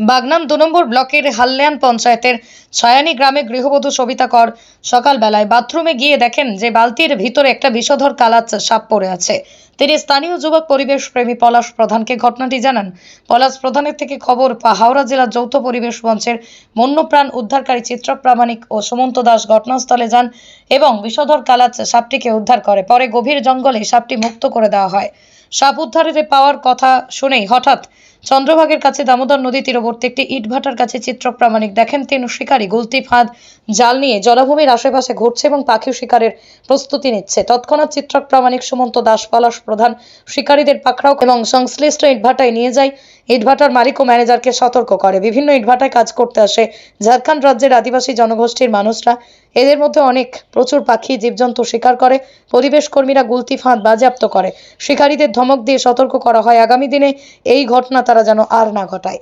বাগনান দু নম্বর ব্লকের হাল্যান পঞ্চায়েতের ছায়ানি গ্রামে গৃহবধূ সবিতা কর সকালবেলায় বাথরুমে গিয়ে দেখেন যে বালতির ভিতরে একটা বিষধর কালাচ সাপ পড়ে আছে। তিনি স্থানীয় যুবক পরিবেশ প্রেমী পলাশ প্রধানকে ঘটনাটি জানান। পলাশ প্রধানের থেকে খবর পা- হাওড়া জেলার যৌথ পরিবেশ মঞ্চের বন্যপ্রাণ উদ্ধারকারী চিত্রক প্রামাণিক ও সুমন্ত দাস ঘটনাস্থলে যান এবং বিষধর কালাচ সাপটিকে উদ্ধার করে। পরে গভীর জঙ্গলে সাপটি মুক্ত করে দেওয়া হয়। সাপ উদ্ধারের পাওয়ার কথা শুনেই হঠাৎ চন্দ্রভাগের কাছে দামোদর নদী তীরবর্তী একটি ইটভাটার কাছে চিত্রক প্রামাণিক দেখেন, তিন শিকারী গুলতি ফাঁদ, জাল নিয়ে জলাভূমির আশেপাশে ঘুরছে এবং পাখি শিকারের প্রস্তুতি নিচ্ছে। তৎক্ষণাৎ চিত্রক প্রামাণিক সুমন্ত দাস পলাশ প্রধান শিকারীদের পাকড়াও এবং সংশ্লিষ্ট ইটভাটায় নিয়ে যায়। ইটভাটার মালিক ও ম্যানেজারকে সতর্ক করে। বিভিন্ন ইটভাটায় কাজ করতে আসে ঝাড়খণ্ড রাজ্যের আদিবাসী জনগোষ্ঠীর মানুষরা। এদের মধ্যে অনেক প্রচুর পাখি, জীবজন্তু শিকার করে। পরিবেশ কর্মীরা গুলতি ফাঁদ বাজেয়াপ্ত করে। শিকারীদের ধমক দিয়ে সতর্ক করা হয়। আগামী দিনে এই ঘটনা তারা যেন আর না ঘটায়।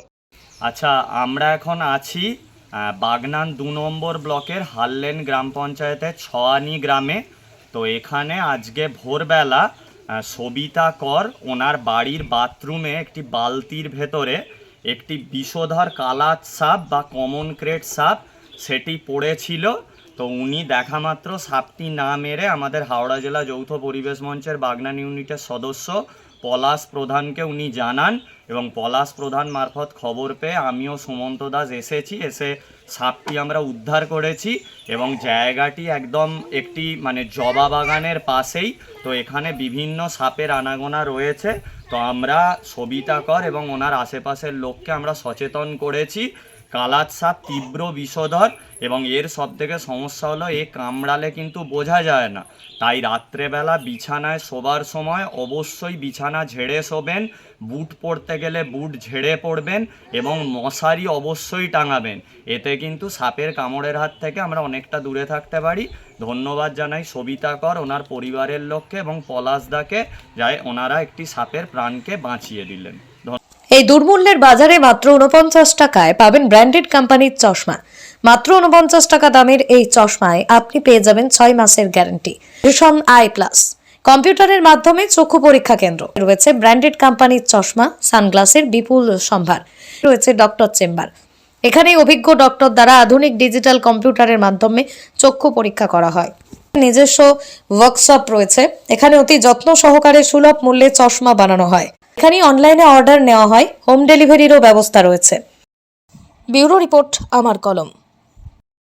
আচ্ছা আমরা এখন আছি বাগনান দু নম্বর ব্লকের হাল্লেন গ্রাম পঞ্চায়েতের ছয়ানি গ্রামে। তো এখানে আজকে ভোরবেলা সবিতা কর, ওনার বাড়ির বাথরুমে একটি বালতির ভেতরে একটি বিষধর কালাত সাপ বা কমন ক্রেট সাপ, সেটি পড়েছিল। তো উনি দেখা মাত্র সাপটি না মেরে আমাদের হাওড়া জেলা যৌথ পরিবেশ মঞ্চের বাগনান ইউনিটের সদস্য পলাশ প্রধানকে উনি জানান এবং পলাশ প্রধান মারফত খবর পেয়ে আমিও সুমন্ত দাস এসেছি, এসে সাপটি আমরা উদ্ধার করেছি এবং জায়গাটি একদম একটি মানে জবা বাগানের পাশেই। তো এখানে বিভিন্ন সাপের আনাগোনা রয়েছে। তো আমরা সবিতা কর এবং ওনার আশেপাশের লোককে আমরা সচেতন করেছি কালাত সাপ তীব্র বিষধর এবং এর সব থেকে সমস্যা হলো এ কামড়ালে কিন্তু বোঝা যায় না। তাই রাত্রেবেলা বিছানায় শোবার সময় অবশ্যই বিছানা ঝেড়ে শোবেন, বুট পরতে গেলে বুট ঝেড়ে পড়বেন এবং মশারি অবশ্যই টাঙাবেন। এতে কিন্তু সাপের কামড়ের হাত থেকে আমরা অনেকটা দূরে থাকতে পারি। ধন্যবাদ জানাই সবিতা কর, ওনার পরিবারের লোককে এবং পলাশদাকে যায় ওনারা একটি সাপের প্রাণকে বাঁচিয়ে দিলেন। এই দুর্মূল্যের বাজারে মাত্র উনপঞ্চাশ টাকায় পাবেন ব্র্যান্ডেড কোম্পানির চশমা। মাত্র উনপঞ্চাশ টাকা দামের এই চশমায় আপনি পেয়ে যাবেন ছয় মাসের গ্যারান্টি। ভীষণ আই প্লাস কম্পিউটারের মাধ্যমে চক্ষু পরীক্ষা কেন্দ্র। রয়েছে ব্র্যান্ডেড কোম্পানির চশমা, সানগ্লাসের বিপুল সম্ভার। রয়েছে ডক্টর চেম্বার। এখানে অভিজ্ঞ ডক্টর দ্বারা আধুনিক ডিজিটাল কম্পিউটারের মাধ্যমে চক্ষু পরীক্ষা করা হয়। নিজস্ব ওয়ার্কশপ রয়েছে। এখানে অতি যত্ন সহকারে সুলভ মূল্যে চশমা বানানো হয়। এখানে অনলাইনে অর্ডার নেওয়া হয় হোম ডেলিভারিরও ব্যবস্থা রয়েছে। ব্যুরো রিপোর্ট আমার কলম।